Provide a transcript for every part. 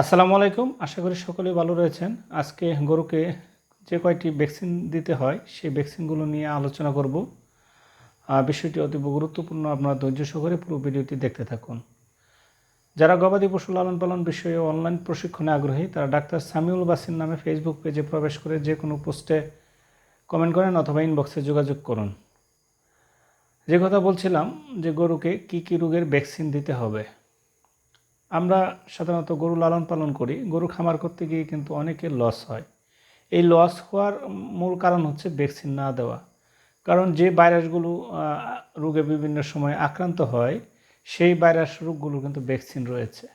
আসসালামু আলাইকুম। আশা করি সকলেই ভালো রয়েছেন। আজকে গরুকে যে কয়টি ভ্যাকসিন দিতে হয়, সেই ভ্যাকসিনগুলো নিয়ে আলোচনা করব। বিষয়টি অতীব গুরুত্বপূর্ণ, আপনারা ধৈর্য সহকারে পুরো ভিডিওটি দেখতে থাকুন। যারা গবাদি পশু লালন পালন বিষয়ে অনলাইন প্রশিক্ষণে আগ্রহী, তারা ডাক্তার সামিউল বাসির নামে ফেসবুক পেজে প্রবেশ করে যে কোনো পোস্টে কমেন্ট করেন অথবা ইনবক্সে যোগাযোগ করুন। যে কথা বলছিলাম যে গরুকে কি কি রোগের ভ্যাকসিন দিতে হবে আমরা সাধারণত গরু লালন পালন করি। গরু খামার করতে গিয়ে কিন্তু অনেকের লস হয়। এই লস হওয়ার মূল কারণ হচ্ছে ভ্যাকসিন না দেওয়া। কারণ যে ভাইরাসগুলো রোগে বিভিন্ন সময় আক্রান্ত হয়, সেই ভাইরাস রোগগুলো কিন্তু ভ্যাকসিন রয়েছে।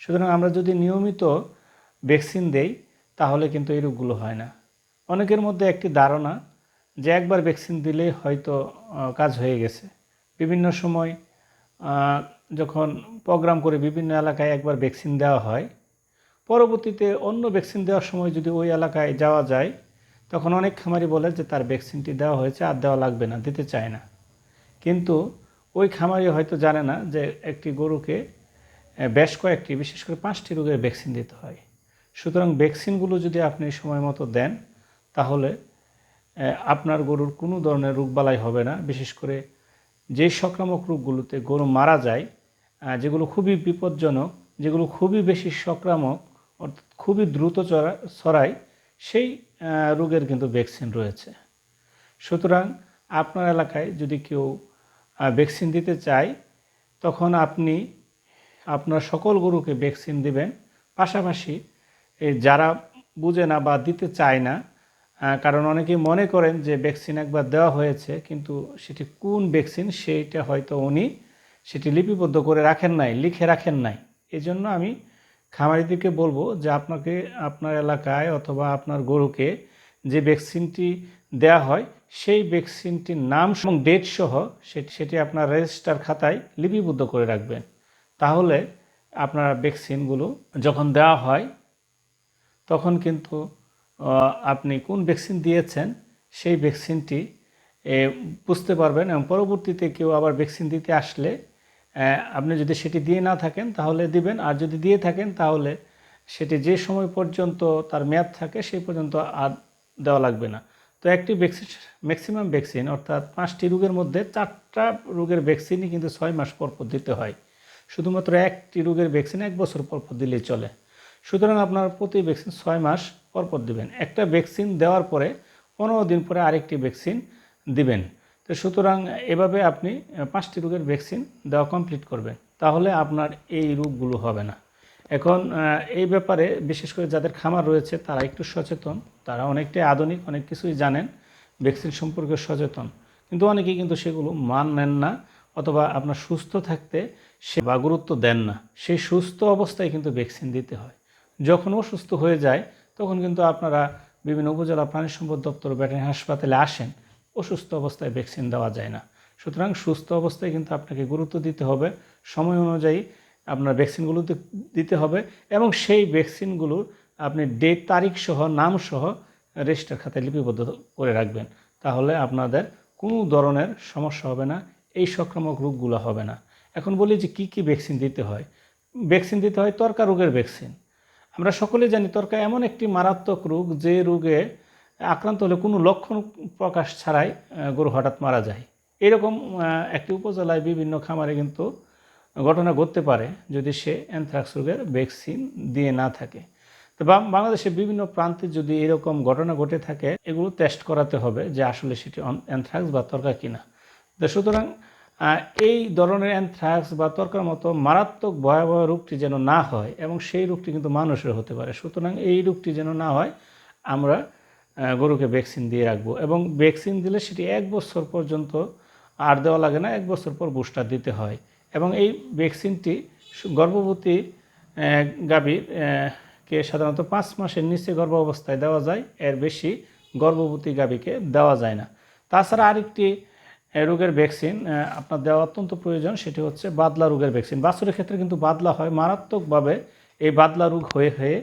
সুতরাং আমরা যদি নিয়মিত ভ্যাকসিন দেই, তাহলে কিন্তু এই রোগগুলো হয় না। অনেকের মধ্যে একটি ধারণা যে একবার ভ্যাকসিন দিলেই হয়তো কাজ হয়ে গেছে। বিভিন্ন সময় যখন প্রোগ্রাম করে বিভিন্ন এলাকায় একবার ভ্যাকসিন দেওয়া হয়, পরবর্তীতে অন্য ভ্যাকসিন দেওয়ার সময় যদি ওই এলাকায় যাওয়া যায়, তখন অনেক খামারি বলে যে তার ভ্যাকসিনটি দেওয়া হয়েছে আর দেওয়া লাগবে না, দিতে চায় না। কিন্তু ওই খামারি হয়তো জানে না যে একটি গরুকে বেশ কয়েকটি, বিশেষ করে পাঁচটি রোগের ভ্যাকসিন দিতে হয়। সুতরাং ভ্যাকসিনগুলো যদি আপনি সময় মতো দেন, তাহলে আপনার গরুর কোনো ধরনের রোগবালাই হবে না। বিশেষ করে যে সংক্রামক রোগগুলোতে গরু মারা যায় যেগুলো খুবই বিপজ্জনক, যেগুলো খুবই বেশি সংক্রামক, অর্থাৎ খুবই দ্রুত ছড়ায়, সেই রোগের কিন্তু ভ্যাকসিন রয়েছে। সুতরাং আপনার এলাকায় যদি কেউ ভ্যাকসিন দিতে চায়, তখন আপনি আপনার সকল গরুকে ভ্যাকসিন দিবেন। পাশাপাশি যারা বুঝে না বা দিতে চায় না কারণ অনেকেই মনে করেন যে ভ্যাকসিন একবার দেওয়া হয়েছে, কিন্তু সেটি কোন ভ্যাকসিন সেইটা হয়তো উনি সেটি লিপিবদ্ধ করে রাখেন নাই, লিখে রাখেন নাই। এই জন্য আমি খামারিদেরকে বলব যে আপনাকে, আপনার এলাকায় অথবা আপনার গরুকে যে ভ্যাকসিনটি দেওয়া হয়, সেই ভ্যাকসিনটির নাম এবং ডেট সহ সেটি আপনার রেজিস্টার খাতায় লিপিবদ্ধ করে রাখবেন। তাহলে আপনার ভ্যাকসিনগুলো যখন দেওয়া হয়, তখন কিন্তু আপনি কোন ভ্যাকসিন দিয়েছেন, সেই ভ্যাকসিনটি বুঝতে পারবেন এবং পরবর্তীতে কেউ আবার ভ্যাকসিন দিতে আসলে আপনি যদি সেটি দিয়ে না থাকেন তাহলে দিবেন, আর যদি দিয়ে থাকেন তাহলে সেটি যে সময় পর্যন্ত তার মেয়াদ থাকে সেই পর্যন্ত আর দেওয়া লাগবে না। তো একটি ভ্যাকসিন ম্যাক্সিমাম ভ্যাকসিন অর্থাৎ পাঁচটি রোগের মধ্যে চারটা রোগের ভ্যাকসিনই কিন্তু ছয় মাস পর পর দিতে হয়। শুধুমাত্র একটি রোগের ভ্যাকসিন এক বছর পর পর দিলেই চলে। সুতরাং আপনার প্রতি ভ্যাকসিন ছয় মাস পর পর দিবেন। একটা ভ্যাকসিন দেওয়ার পরে পনেরো দিন পরে আরেকটি ভ্যাকসিন দিবেন। তো সুতরাং এভাবে আপনি পাঁচটি রোগের ভ্যাকসিন দেওয়া কমপ্লিট করবেন। তাহলে আপনার এই রোগগুলো হবে না। এখন এই ব্যাপারে বিশেষ করে যাদের খামার রয়েছে, তারা একটু সচেতন। তারা অনেকটাই আধুনিক, অনেক কিছুই জানেন, ভ্যাকসিন সম্পর্কে সচেতন। কিন্তু অনেকেই কিন্তু সেগুলো মানেন না, অথবা আপনার সুস্থ থাকতে সে বা গুরুত্ব দেন না। সেই সুস্থ অবস্থায় কিন্তু ভ্যাকসিন দিতে হয়। যখন অসুস্থ হয়ে যায়, তখন কিন্তু আপনারা বিভিন্ন উপজেলা প্রাণী সম্পদ দপ্তর ব্যাটারি হাসপাতালে আসেন। অসুস্থ অবস্থায় ভ্যাকসিন দেওয়া যায় না। সুতরাং সুস্থ অবস্থায় কিন্তু আপনাকে গুরুত্ব দিতে হবে। সময় অনুযায়ী আপনার ভ্যাকসিনগুলো দিতে হবে এবং সেই ভ্যাকসিনগুলো আপনি ডেট, তারিখ সহ, নাম সহ রেজিস্টার খাতায় লিপিবদ্ধ করে রাখবেন। তাহলে আপনাদের কোনো ধরনের সমস্যা হবে না, এই সংক্রামক রোগগুলো হবে না। এখন বলি যে কী কী ভ্যাকসিন দিতে হয়? ভ্যাকসিন দিতে হয় তর্কা রোগের ভ্যাকসিন। আমরা সকলে জানি তর্কা এমন একটি মারাত্মক রোগ যে রোগে আক্রান্ত হলে কোনো লক্ষণ প্রকাশ ছাড়াই গরু হঠাৎ মারা যায়। এরকম একটি উপজেলায় বিভিন্ন খামারে কিন্তু ঘটনা ঘটতে পারে যদি সে অ্যানথ্রাক্স রোগের ভ্যাকসিন দিয়ে না থাকে। তো বাং- বাংলাদেশের বিভিন্ন প্রান্তে যদি এরকম ঘটনা ঘটে থাকে, এগুলো টেস্ট করাতে হবে যে আসলে সেটি অ্যানথ্রাক্স বা তর্কা কিনা। তো সুতরাং এই ধরনের অ্যানথ্রাক্স বা তর্কার মতো মারাত্মক ভয়াবহ রোগটি যেন না হয়, এবং সেই রোগটি কিন্তু মানুষের হতে পারে। সুতরাং এই রোগটি যেন না হয়, আমরা গরুকে ভ্যাকসিন দিয়ে রাখব। এবং ভ্যাকসিন দিলে সেটি এক বছর পর্যন্ত আর দেওয়া লাগে না, এক বছর পর বুস্টার দিতে হয়। এবং এই ভ্যাকসিনটি গর্ভবতী গাভীর কে সাধারণত পাঁচ মাসের নিচে গর্ভ অবস্থায় দেওয়া যায়, এর বেশি গর্ভবতী গাভীকে দেওয়া যায় না। তাছাড়া আরেকটি রোগের ভ্যাকসিন আপনার দেওয়া অত্যন্ত প্রয়োজন, সেটি হচ্ছে বাদলা রোগের ভ্যাকসিন বাছুরের ক্ষেত্রে কিন্তু বাদলা হয়, মারাত্মকভাবে এই বাদলা রোগ হয়ে হয়ে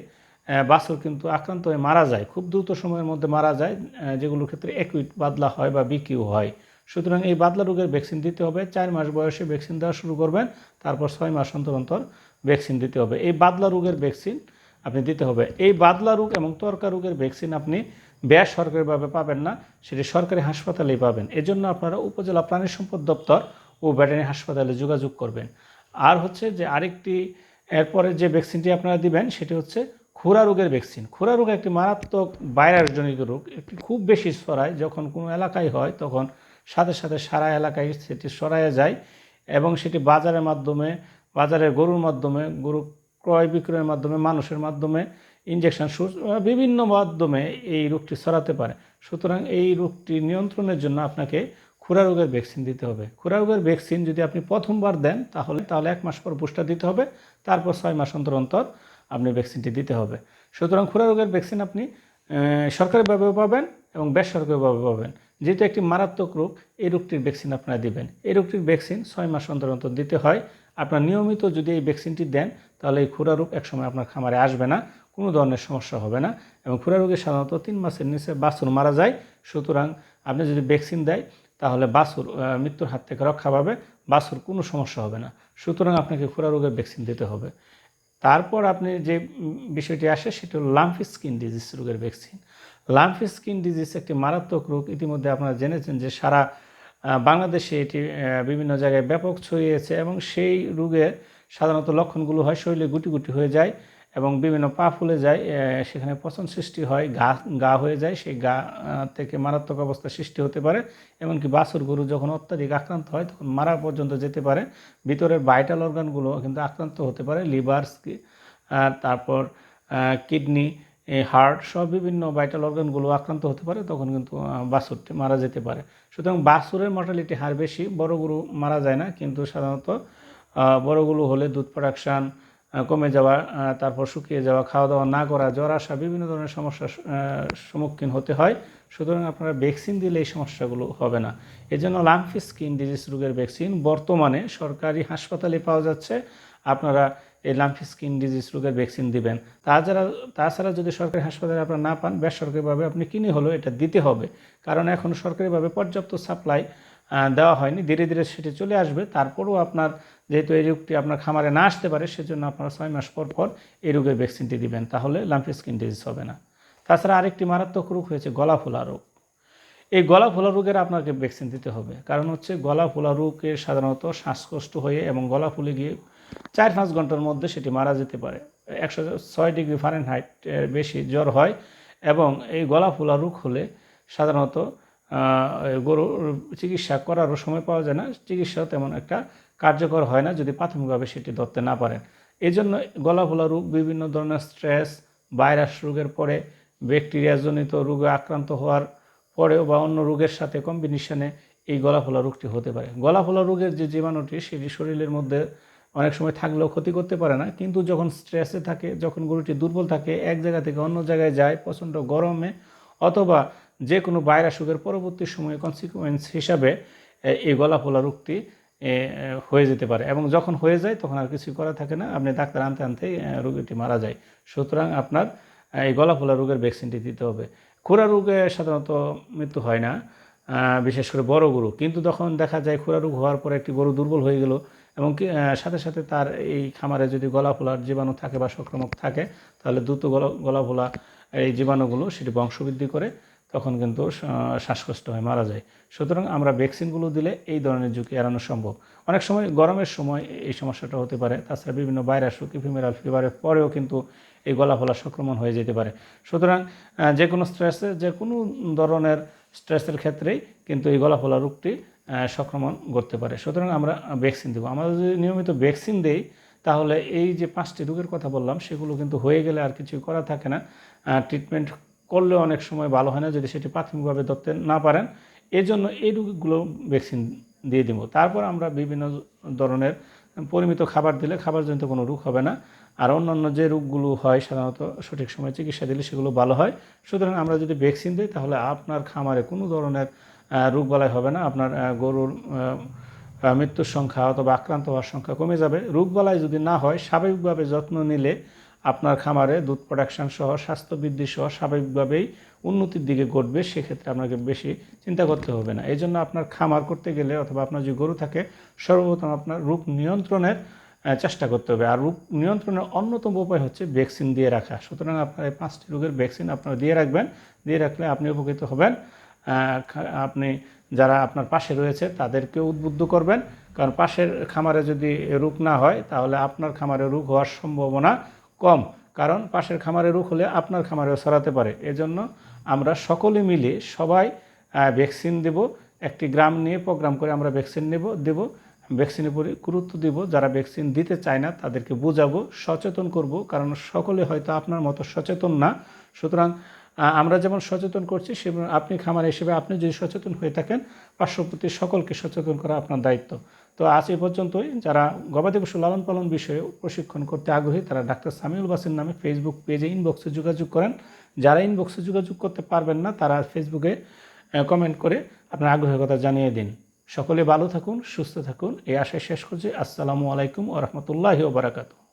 বাছুর কিন্তু আক্রান্ত হয়ে মারা যায়, খুব দ্রুত সময়ের মধ্যে মারা যায় যেগুলোর ক্ষেত্রে একুইট বাদলা হয় বা বিকিউ হয়। সুতরাং এই বাদলা রোগের ভ্যাকসিন দিতে হবে, চার মাস বয়সে ভ্যাকসিন দেওয়া শুরু করবেন, তারপর ছয় মাস অন্তর অন্তর ভ্যাকসিন দিতে হবে। এই বাদলা রোগের ভ্যাকসিন আপনি দিতে হবে। এই বাদলা রোগ এবং তরকা রোগের ভ্যাকসিন আপনি ব্যয় সরকারিভাবে পাবেন না, সেটি সরকারি হাসপাতালেই পাবেন। এজন্য আপনারা উপজেলা প্রাণী সম্পদ দপ্তর ও ব্যাটারি হাসপাতালে যোগাযোগ করবেন। আর হচ্ছে যে আরেকটি, এরপরে যে ভ্যাকসিনটি আপনারা দিবেন, সেটি হচ্ছে খুরা রোগের ভ্যাকসিন খুরা রোগ একটি মারাত্মক ভাইরাসজনিত রোগ। একটি খুব বেশি ছড়ায়। যখন কোনো এলাকায় হয়, তখন সাথে সাথে সারা এলাকায় সেটি ছড়াইয়া যায় এবং সেটি বাজারের মাধ্যমে, বাজারের গরুর মাধ্যমে, গরু ক্রয় বিক্রয়ের মাধ্যমে, মানুষের মাধ্যমে ইঞ্জেকশন বিভিন্ন মাধ্যমে এই রোগটি ছড়াতে পারে। সুতরাং এই রোগটি নিয়ন্ত্রণের জন্য আপনাকে খুরা রোগের ভ্যাকসিন দিতে হবে। খুরা রোগের ভ্যাকসিন যদি আপনি প্রথমবার দেন, তাহলে তাহলে এক মাস পর বুস্টার দিতে হবে। তারপর ছয় মাস অন্তর অন্তর আপনি ভ্যাকসিনটি দিতে হবে। সুতরাং খুরা রোগের ভ্যাকসিন আপনি সরকারিভাবেও পাবেন এবং বেসরকারিভাবে পাবেন। যেহেতু একটি মারাত্মক রোগ, এই রোগটির ভ্যাকসিন আপনারা দিবেন। এই রোগটির ভ্যাকসিন ছয় মাস অন্তর অন্তর দিতে হয়। আপনার নিয়মিত যদি এই ভ্যাকসিনটি দেন, তাহলে এই খুরা রোগ একসময় আপনার খামারে আসবে না, কোনো ধরনের সমস্যা হবে না এবং খুরা রোগে সাধারণত তিন মাসের নিচে বাছুর মারা যায়। সুতরাং আপনি যদি ভ্যাকসিন দেয়, তাহলে বাছুর মৃত্যুর হাত থেকে রক্ষা পাবে, বাছুর কোনো সমস্যা হবে না। সুতরাং আপনাকে খুরা রোগের ভ্যাকসিন দিতে হবে। তারপর আপনি যে বিষয়টি আসে, সেটি হলো লাম্ফি স্কিন ডিজিজ রোগের ভ্যাকসিন লাম্ফি স্কিন ডিজিজ একটি মারাত্মক রোগ। ইতিমধ্যে আপনারা জেনেছেন যে সারা বাংলাদেশে এটি বিভিন্ন জায়গায় ব্যাপক ছড়িয়েছে এবং সেই রোগের সাধারণত লক্ষণগুলো হয় শরীরে গুটি গুটি হয়ে যায়। এবং বিভিন্ন পা ফুলে যায় সেখানে পচন সৃষ্টি হয় গা গা হয়ে যায় সেই গা থেকে মারাত্মক অবস্থা সৃষ্টি হতে পারে। এমনকি বাছুর গরু যখন অত্যাধিক আক্রান্ত হয় তখন মারা পর্যন্ত যেতে পারে। ভিতরের ভাইটাল অর্গানগুলো কিন্তু আক্রান্ত হতে পারে লিভার তারপর কিডনি হার্ট সব বিভিন্ন ভাইটাল অর্গানগুলো আক্রান্ত হতে পারে তখন কিন্তু বাছুরটি মারা যেতে পারে। সুতরাং বাছুরের মর্টালিটি হার বেশি বড় গরু মারা যায় না কিন্তু সাধারণত আহ, বড় গরু হলে দুধ প্রোডাকশান কমে যাওয়া তারপর শুকিয়ে যাওয়া খাওয়া দাওয়া না করা, জ্বর আসা, বিভিন্ন ধরনের সমস্যার সম্মুখীন হতে হয়। সুতরাং আপনারা ভ্যাকসিন দিলে এই সমস্যাগুলো হবে না। এজন্য লাংফি স্কিন ডিজিজ রোগের ভ্যাকসিন বর্তমানে সরকারি হাসপাতালে পাওয়া যাচ্ছে। আপনারা এই লাম্পি স্কিন ডিজিজ রোগের ভ্যাকসিন দিবেন। তাছাড়া তাছাড়া যদি সরকারি হাসপাতালে আপনারা না পান, বেসরকারিভাবে আপনি কিনে হলেও এটা দিতে হবে। কারণ এখন সরকারিভাবে পর্যাপ্ত সাপ্লাই দেওয়া হয়নি। ধীরে ধীরে সেটি চলে আসবে। তারপরেও আপনার যেহেতু এই রোগটি আপনার খামারে না আসতে পারে, সেজন্য আপনারা ছয় মাস পর পর এই রোগের ভ্যাকসিনটি দিবেন। তাহলে লাম্পি স্কিন ডিজিজ হবে না। তাছাড়া আরেকটি মারাত্মক রোগ হয়েছে গলা ফোলা রোগ। এই গলা ফোলা রোগের আপনাকে ভ্যাকসিন দিতে হবে। কারণ হচ্ছে গলা ফোলা রোগের সাধারণত শ্বাসকষ্ট হয়ে এবং গলা ফুলে গিয়ে চার পাঁচ ঘণ্টার মধ্যে সেটি মারা যেতে পারে। একশো ছয় ডিগ্রি ফারেনহাইট বেশি জ্বর হয় এবং এই গলা ফোলা রোগ হলে সাধারণত গরুর চিকিৎসা করারও সময় পাওয়া যায় না চিকিৎসা তেমন একটা কার্যকর হয় না যদি প্রাথমিকভাবে সেটি ধরতে না পারেন। এই জন্য গলা ফোলা রোগ, বিভিন্ন ধরনের স্ট্রেস, ভাইরাস রোগের পরে ব্যাকটেরিয়াজনিত রোগে আক্রান্ত হওয়ার পরেও বা অন্য রোগের সাথে কম্বিনেশনে এই গলা ফোলা রোগটি হতে পারে। গলা ফোলা রোগের যে জীবাণুটি, সেটি শরীরের মধ্যে অনেক সময় থাকলেও ক্ষতি করতে পারে না, কিন্তু যখন স্ট্রেসে থাকে, যখন গরুটি দুর্বল থাকে, এক জায়গা থেকে অন্য জায়গায় যায়, প্রচণ্ড গরমে অথবা যে কোনো ভাইরাস রোগের পরবর্তী সময়ে কনসিকুয়েন্স হিসাবে এই গলা ফোলা রোগটি হয়ে যেতে পারে। এবং যখন হয়ে যায় তখন আর কিছু করা থাকে না। আপনি ডাক্তার আনতে আনতেই এ, রোগীটি মারা যায়। সুতরাং আপনার এই গলা ফোলা রোগের ভ্যাকসিনটি দিতে হবে। খুরা রোগে সাধারণত মৃত্যু হয় না বিশেষ করে বড় গরু। কিন্তু তখন দেখা যায় খুরা রোগ হওয়ার পরে একটি গরু দুর্বল হয়ে গেল এবং সাথে সাথে তার এই খামারে যদি গলা ফোলার জীবাণু থাকে বা সংক্রামক থাকে তাহলে দ্রুত গলা গলা ফোলা এই জীবাণুগুলো সেটি বংশবৃদ্ধি করে তখন কিন্তু শ্বাসকষ্ট হয়, মারা যায়। সুতরাং আমরা ভ্যাকসিনগুলো দিলে এই ধরনের ঝুঁকি এড়ানো সম্ভব। অনেক সময় গরমের সময় এই সমস্যাটা হতে পারে। তাছাড়া বিভিন্ন ভাইরাস ফিমেরাল ফিভারের পরেও কিন্তু এই গলা ফলা সংক্রমণ হয়ে যেতে পারে। সুতরাং যে কোনো স্ট্রেসে যে কোনো ধরনের স্ট্রেসের ক্ষেত্রেই কিন্তু এই গলা ফোলা রোগটি সংক্রমণ করতে পারে। সুতরাং আমরা ভ্যাকসিন দেবো। আমরা যদি নিয়মিত ভ্যাকসিন দেই, তাহলে এই যে পাঁচটি রোগের কথা বললাম, সেগুলো কিন্তু হয়ে গেলে আর কিছু করা থাকে না। ট্রিটমেন্ট করলে অনেক সময় ভালো হয় না যদি সেটি প্রাথমিকভাবে ধরতে না পারেন। এই জন্য এই রোগগুলো ভ্যাকসিন দিয়ে দিব। তারপর আমরা বিভিন্ন ধরনের পরিমিত খাবার দিলে খাবার খাবারজনিত কোনো রোগ হবে না। আর অন্যান্য যে রোগগুলো হয় সাধারণত সঠিক সময়ে চিকিৎসা দিলে সেগুলো ভালো হয়। সুতরাং আমরা যদি ভ্যাকসিন দিই তাহলে আপনার খামারে কোনো ধরনের রোগ বালাই হবে না। আপনার গরুর মৃত্যুর সংখ্যা অথবা আক্রান্ত হওয়ার সংখ্যা কমে যাবে। রোগ রোগবালাই যদি না হয়, স্বাভাবিকভাবে যত্ন নিলে আপনার খামারে দুধ প্রোডাকশন সহ, স্বাস্থ্য বৃদ্ধি সহ স্বাভাবিকভাবেই উন্নতির দিকে ঘটবে, সেক্ষেত্রে আপনাকে বেশি চিন্তা করতে হবে না। এই জন্য আপনার খামার করতে গেলে অথবা আপনার যে গরু থাকে, সর্বপ্রথম আপনার রোগ নিয়ন্ত্রণের চেষ্টা করতে হবে। আর রোগ নিয়ন্ত্রণের অন্যতম উপায় হচ্ছে ভ্যাকসিন দিয়ে রাখা। সুতরাং আপনার এই পাঁচটি রোগের ভ্যাকসিন আপনারা দিয়ে রাখবেন। দিয়ে রাখলে আপনি উপকৃত হবেন। আপনি যারা আপনার পাশে রয়েছে তাদেরকে উদ্বুদ্ধ করবেন। কারণ পাশের খামারে যদি রোগ না হয়, তাহলে আপনার খামারে রোগ হওয়ার সম্ভাবনা কম, কারণ পাশের খামারে রোগ হলে আপনার খামারেও ছড়াতে পারে। এজন্য আমরা সকলে মিলে সবাই ভ্যাকসিন দেব, একটি গ্রাম নিয়ে প্রোগ্রাম করে আমরা ভ্যাকসিন নেব, দেব, ভ্যাকসিনের উপরে গুরুত্ব দেব। যারা ভ্যাকসিন দিতে চায় না, তাদেরকে বোঝাবো, সচেতন করব, কারণ সকলে হয়তো আপনার মতো সচেতন না। সুতরাং আমরা যেমন সচেতন করছি, সেমন আপনি খামার হিসেবে আপনি যদি সচেতন হয়ে থাকেন, পার্শ্ববর্তী সকলকে সচেতন করা আপনার দায়িত্ব। তো আজ এই পর্যন্তই। যারা গবাদি পশু লালন পালন বিষয়ে প্রশিক্ষণ করতে আগ্রহী, তারা ডাক্তার সামিউল বাসির নামে ফেসবুক পেজে ইনবক্সে যোগাযোগ করেন। যারা ইনবক্সে যোগাযোগ করতে পারবেন না, তারা ফেসবুকে কমেন্ট করে আপনার আগ্রহের কথা জানিয়ে দিন। সকলে ভালো থাকুন, সুস্থ থাকুন। এই আশায় শেষ করছি। আসসালামু আলাইকুম ও রহমতুল্লাহি ওবরাকাতু